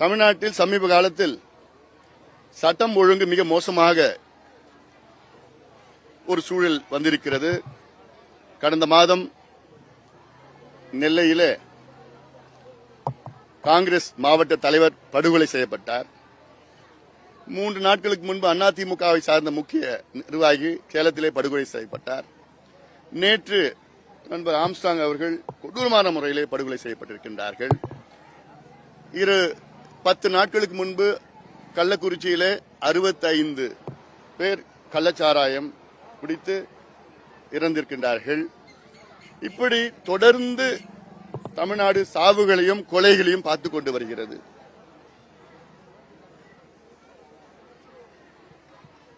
தமிழ்நாட்டில் சமீப காலத்தில் சட்டம் ஒழுங்கு மிக மோசமாக ஒரு சூழல் வந்திருக்கிறது. கடந்த மாதம் நெல்லையிலே காங்கிரஸ் மாவட்ட தலைவர் படுகொலை செய்யப்பட்டார். மூன்று நாட்களுக்கு முன்பு அதிமுகவை சார்ந்த முக்கிய நிர்வாகி சேலத்திலே படுகொலை செய்யப்பட்டார். நேற்று நண்பர் ஆம்ஸ்டாங் அவர்கள் கொடூரமான முறையிலே படுகொலை செய்யப்பட்டிருக்கின்றார்கள். இரு பத்து நாட்களுக்கு முன்பு கள்ளக்குறிச்சியிலே அறுபத்தைந்து பேர் கள்ளச்சாராயம் குடித்து இறந்திருக்கின்றார்கள். இப்படி தொடர்ந்து தமிழ்நாடு சாவுகளையும் கொலைகளையும் பார்த்து கொண்டு வருகிறது.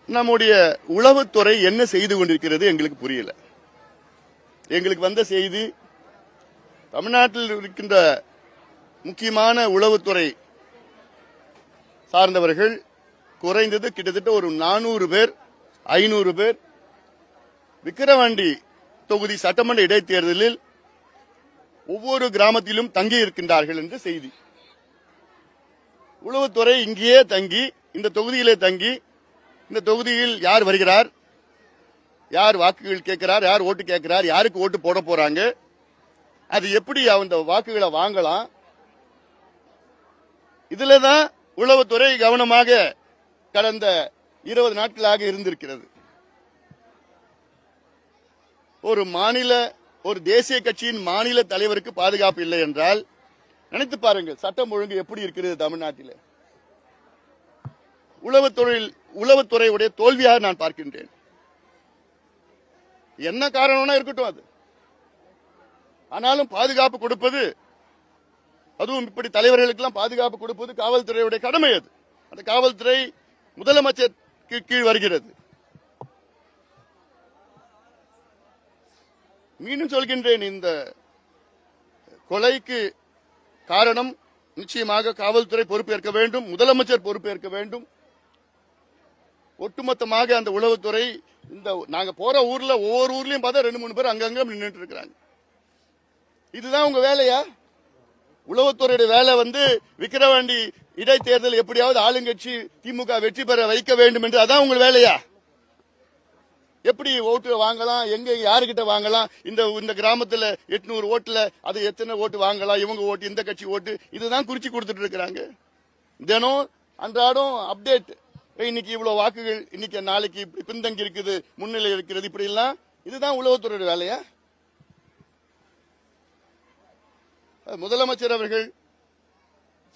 நம்முடைய உளவுத்துறை என்ன செய்து கொண்டிருக்கிறது எங்களுக்கு புரியல. எங்களுக்கு வந்த செய்தி தமிழ்நாட்டில் இருக்கின்ற முக்கியமான உளவுத்துறை சார்ந்தவர்கள் குறைந்தது கிட்டத்தட்ட ஒரு நானூறு பேர் ஐநூறு பேர் விக்கிரவாண்டி தொகுதி சட்டமன்ற இடைத்தேர்தலில் ஒவ்வொரு கிராமத்திலும் தங்கி இருக்கின்றார்கள் என்று செய்தி. உளவுத்துறை இங்கேயே தங்கி இந்த தொகுதியிலே தங்கி இந்த தொகுதியில் யார் வருகிறார்? யார் வாக்குகள் கேட்கிறார்? யார் ஓட்டு கேட்கிறார்? யாருக்கு ஓட்டு போட போறாங்க? அது எப்படி அந்த வாக்குகளை வாங்கலாம்? இதுல தான் உளவுத்துறை கவனமாக கடந்த இருபது நாட்களாக இருந்திருக்கிறது. ஒரு மாநில ஒரு தேசிய கட்சியின் மாநில தலைவருக்கு பாதுகாப்பு இல்லை என்றால் நினைத்து பாருங்கள் சட்டம் ஒழுங்கு எப்படி இருக்கிறது தமிழ்நாட்டில்? உளவுத்துறையில் உளவுத்துறையுடைய தோல்வியாக நான் பார்க்கின்றேன். என்ன காரணம்னா இருக்கட்டும் அது. ஆனாலும் பாதுகாப்பு கொடுப்பது அதுவும் இப்படி தலைவர்களுக்கெல்லாம் பாதுகாப்பு கொடுப்பது காவல்துறையுடைய கடமை அது. அந்த காவல்துறை முதலமைச்சர் கீழ் கீழ் வருகிறது. மீண்டும் சொல்கின்றேன் இந்த கொலைக்கு காரணம் நிச்சயமாக காவல்துறை பொறுப்பேற்க வேண்டும் முதலமைச்சர் பொறுப்பேற்க வேண்டும். ஒட்டுமொத்தமாக அந்த உளவுத்துறை இந்த நாங்க போற ஊர்ல ஒவ்வொரு ஊர்லயும் பார்த்தா ரெண்டு மூணு பேர் அங்கங்க நின்றுட்டு இருக்கிறாங்க. இதுதான் உங்க வேலையா? உளவுத்துறையுடைய வேலை வந்து விக்கிரவாண்டி இடைத்தேர்தல் எப்படியாவது ஆளுங்கட்சி திமுக வெற்றி பெற வைக்க வேண்டும் என்று அதான் உங்க வேலையா? எப்படி ஓட்டு வாங்கலாம் எங்க யாருக்கிட்ட வாங்கலாம்? இந்த இந்த கிராமத்துல எட்நூறு ஓட்டுல அது எத்தனை ஓட்டு வாங்கலாம் இவங்க ஓட்டு இந்த கட்சி ஓட்டு இதுதான் குறிச்சு கொடுத்துட்டு இருக்கிறாங்க. தினம் அன்றாடம் அப்டேட் இன்னைக்கு இவ்வளவு வாக்குகள் இன்னைக்கு நாளைக்கு இப்படி பின்தங்கி இருக்குது முன்னிலை இருக்கிறது இப்படி எல்லாம் இதுதான் உளவுத்துறையோட வேலையா? முதலமைச்சர் அவர்கள்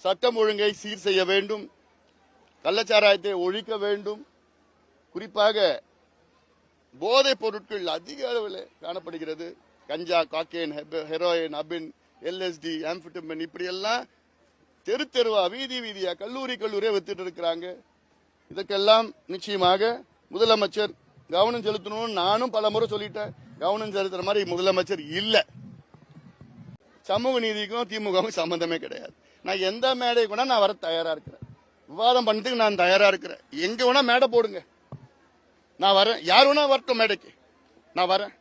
சட்டம் ஒழுங்கை சீர் செய்ய வேண்டும் கள்ளச்சாராயத்தை ஒழிக்க வேண்டும். குறிப்பாக போதைப் பொருட்கள் அதிக அளவில் காணப்படுகிறது. கஞ்சா காக்கேன் ஹெரோயின் அபின் எல்எஸ்டி ஆம்பிட்டமின் இப்படியெல்லாம் தெரு தெருவா வீதி வீதியா கல்லூரி கல்லூரியா வித்துட்டு இருக்கிறாங்க. இதற்கெல்லாம் நிச்சயமாக முதலமைச்சர் கவனம் செலுத்தணும்னு நானும் பல முறை சொல்லிட்டேன். கவனம் செலுத்துற மாதிரி முதலமைச்சர் இல்லை. சமூக நீதிக்கும் திமுகவுக்கும் சம்பந்தமே கிடையாது. நான் எந்த மேடை கூட நான் வர தயாரா இருக்கிறேன். விவாதம் பண்ணதுக்கு நான் தயாரா இருக்கிறேன். எங்க வேணா மேடை போடுங்க. நான் வரேன். யார் வேணா வரட்டும் மேடைக்கு. நான் வரேன்.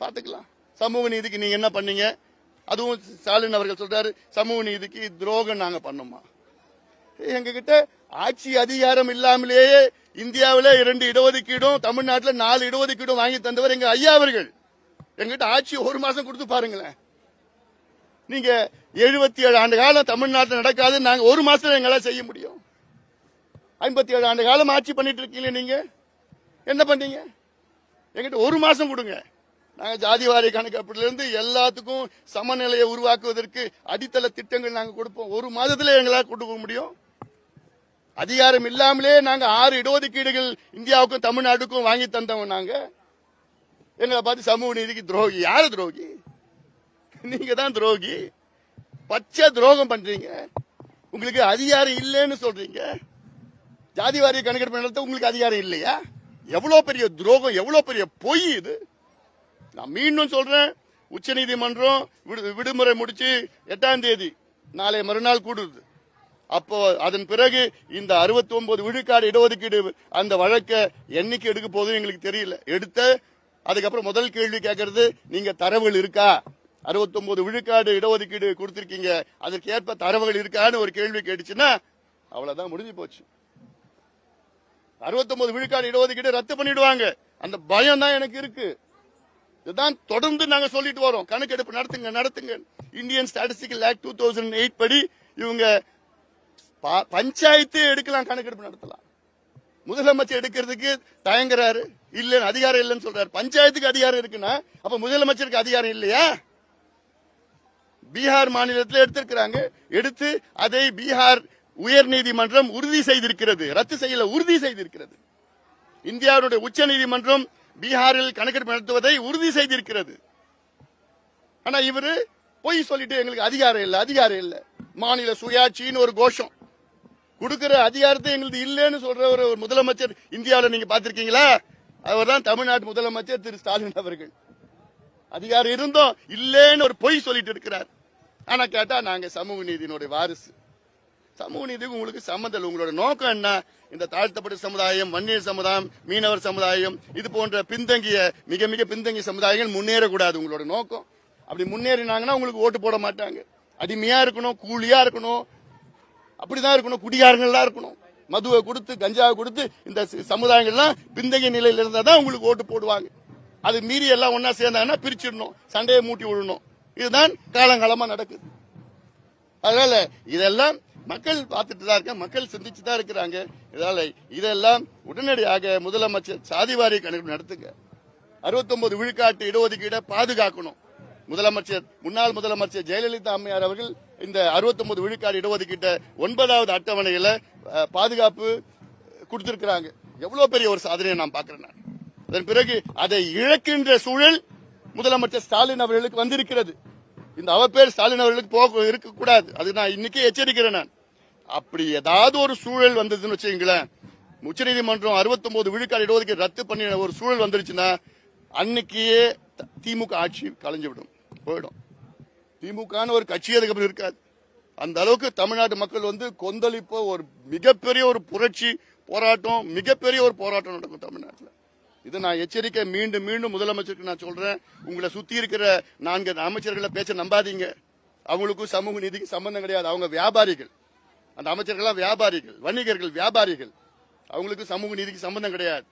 பாத்துக்கலாம். சமூக நீதிக்கு நீங்க என்ன பண்ணீங்க? அதுவும் ஸ்டாலின் அவர்கள் சொல்றாரு சமூக நீதிக்கு துரோகம் நாங்க பண்ணோமா? எங்ககிட்ட ஆட்சி அதிகாரம் இல்லாமலேயே இந்தியாவில இரண்டு இடஒதுக்கீடும் தமிழ்நாட்டில் நாலு இடஒதுக்கீடும் வாங்கி தந்தவர் எங்க ஐயா அவர்கள். எங்கிட்ட ஆட்சி ஒரு மாசம் கொடுத்து பாருங்களேன். நீங்க எழுபத்தி ஏழு ஆண்டு காலம் தமிழ்நாட்டில் நடக்காது நாங்க ஒரு மாசத்துல எங்களால் செய்ய முடியும். ஐம்பத்தி ஏழு ஆண்டு காலம் ஆட்சி பண்ணிட்டு இருக்கீங்க நீங்க? என்ன பண்ணீங்க? எங்கிட்ட ஒரு மாசம் கொடுங்க. நாங்க ஜாதிவாரி கணக்கெடுப்புல எல்லாத்துக்கும் சமநிலையை உருவாக்குவதற்கு அடித்தள திட்டங்கள் நாங்க கொடுப்போம். ஒரு மாதத்துல எங்களால் கொடுக்க முடியும். அதிகாரம் இல்லாமலே நாங்க ஆறு இடஒதுக்கீடுகள் இந்தியாவுக்கும் தமிழ்நாட்டுக்கும் வாங்கி தந்தவங்க நாங்க. எங்களை பார்த்து சமூக நீதிக்கு துரோகி. யாரு துரோகி? நீங்க தான் துரோகி. பச்சை துரோகம் பண்றீங்க. உங்களுக்கு அதிகாரம் இல்லைன்னு சொல்றீங்க. ஜாதிவாரி கணக்கெடுப்பு நடத்த உங்களுக்கு அதிகாரம் இல்லையா? எவ்வளவு பெரிய துரோகம் எவ்வளவு பெரிய பொய் இது? நான் மீண்டும் சொல்றேன் உச்சநீதிமன்றம் விடு- விடுமுறை முடிச்சு எட்டாம் தேதி நாளை மறுநாள் கூடுது. அப்போ அதன் பிறகு இந்த 69 விழுக்காடு இடஒதுக்கீடு அந்த வழக்கை என்னைக்கு எடுக்க போகுதுன்னு எங்களுக்கு தெரியல. எடுத்த அதுக்கப்புறம் முதல் கேள்வி கேட்கறது நீங்க தரவுகள் இருக்கா? 69 விழுக்காடு இடஒதுக்கீடு கொடுத்திருக்கீங்க. அதற்கேற்ப தரவுகள் இருக்கான்னு ஒரு கேள்வி கேட்டுச்சுன்னா அவ்வளவுதான் முடிஞ்சு போச்சு. 69 விழுக்காடு இடஒதுக்கீடு ரத்து பண்ணிடுவாங்க. அந்த பயம் தான் எனக்கு இருக்கு. இதுதான் தொடர்ந்து நாங்க சொல்லிட்டு வரோம். கணக்கெடுப்பு நடத்துங்க நடத்துங்க Indian statistical act two thousand eight படி இவங்க பஞ்சாயத்து எடுக்கலாம் கணக்கெடுப்பு நடத்தலாம். முதலமைச்சர் எடுக்கிறதுக்கு தயங்குறாரு. இல்லைன்னு அதிகாரம் இல்லைன்னு சொல்றாரு. பஞ்சாயத்துக்கு அதிகாரம் இருக்குன்னா அப்ப முதலமைச்சருக்கு அதிகாரம் இல்லையா? பீகார் மாநிலத்தில் எடுத்திருக்கிறாங்க. எடுத்து அதை பீகார் உயர் நீதிமன்றம் உறுதி செய்திருக்கிறது. ரத்து செய்யல உறுதி செய்திருக்கிறது. இந்தியாவுடைய உச்ச நீதிமன்றம் பீகாரில் கணக்கெடுப்பு நடத்துவதை உறுதி செய்திருக்கிறது. ஆனா இவரு பொய் சொல்லிட்டு எங்களுக்கு அதிகாரம் இல்லை அதிகாரம் இல்லை. மாநில சுயாட்சின்னு ஒரு கோஷம். கொடுக்கிற அதிகாரத்தை எங்களுக்கு இல்லைன்னு சொல்ற ஒரு ஒரு முதலமைச்சர் இந்தியாவில் நீங்க பாத்திருக்கீங்களா அவர்தான் தமிழ்நாட்டு முதலமைச்சர் திரு. ஸ்டாலின் அவர்கள். அதிகாரம் இருந்தோம் இல்லைன்னு ஒரு பொய் சொல்லிட்டு இருக்கிறார். ஆனா கேட்டா நாங்க சமூக நீதியினுடைய வாரிசு. சமூக நீதிக்கு உங்களுக்கு சம்மந்தம் உங்களோட நோக்கம் என்ன? இந்த தாழ்த்தப்பட்ட சமுதாயம் வன்னியர் சமுதாயம் மீனவர் சமுதாயம் இது போன்ற பின்தங்கிய மிக மிக பின்தங்கிய சமுதாயங்கள் முன்னேறக்கூடாது உங்களோட நோக்கம். அப்படி முன்னேறினாங்கன்னா உங்களுக்கு ஓட்டு போட மாட்டாங்க. அடிமையா இருக்கணும் கூலியா இருக்கணும் அப்படிதான் இருக்கணும். குடிகாரங்கள்லாம் இருக்கணும். மதுவை கொடுத்து கஞ்சாவை கொடுத்து இந்த சமுதாயங்கள்லாம் பிந்தைய நிலையில இருந்தா தான் உங்களுக்கு ஓட்டு போடுவாங்க. அது மீறி எல்லாம் ஒன்னா சேர்ந்தாங்கன்னா பிரிச்சிடணும். சண்டையை மூட்டி விடணும். இதுதான் காலங்காலமா நடக்குது. அதனால இதெல்லாம் மக்கள் பார்த்துட்டு தான் இருக்காங்க மக்கள் சிந்திச்சு தான் இருக்கிறாங்க. இதனால இதெல்லாம் உடனடியாக முதலமைச்சர் சாதிவாரி கணக்கு நடத்துங்க. 69 விழுக்காட்டு இடஒதுக்கீடை பாதுகாக்கணும். முதலமைச்சர் முன்னாள் முதலமைச்சர் ஜெயலலிதா அம்மையார் அவர்கள் இந்த 69 விழுக்காடு இடஒதுக்கீட்ட ஒன்பதாவது அட்டவணையில பாதுகாப்பு கொடுத்திருக்கிறாங்க. எவ்வளவு பெரிய ஒரு சாதனையை நான் பாக்குறேன் அதன் பிறகு அதை இழக்கின்ற சூழல் முதலமைச்சர் ஸ்டாலின் அவர்களுக்கு வந்திருக்கிறது. இந்த அவப்பேர் ஸ்டாலின் அவர்களுக்கு போக இருக்கக்கூடாது. அது நான் இன்னைக்கே எச்சரிக்கிறேன் நான். அப்படி ஏதாவது ஒரு சூழல் வந்ததுன்னு வச்சுங்களேன் உச்சநீதிமன்றம் 69 விழுக்காடு இடஒதுக்கீடு ரத்து பண்ணின ஒரு சூழல் வந்துருச்சுன்னா அன்னைக்கே திமுக ஆட்சி கலைஞ்சு விடும் போயிடும். திமுகன்னு ஒரு கட்சி அதுக்கப்புறம் இருக்காது. அந்த அளவுக்கு தமிழ்நாட்டு மக்கள் வந்து கொந்தளிப்போ ஒரு மிகப்பெரிய ஒரு புரட்சி போராட்டம் மிகப்பெரிய ஒரு போராட்டம் நடக்கும் தமிழ்நாட்டில். இதை நான் எச்சரிக்கை மீண்டும் மீண்டும் முதலமைச்சருக்கு நான் சொல்றேன். உங்களை சுத்தி இருக்கிற நான்கு அமைச்சர்களை பேச்ச நம்பாதீங்க. அவங்களுக்கும் சமூக நீதிக்கு சம்பந்தம் கிடையாது. அவங்க வியாபாரிகள். அந்த அமைச்சர்கள்லாம் வியாபாரிகள் வணிகர்கள் வியாபாரிகள். அவங்களுக்கு சமூக நீதிக்கு சம்பந்தம் கிடையாது.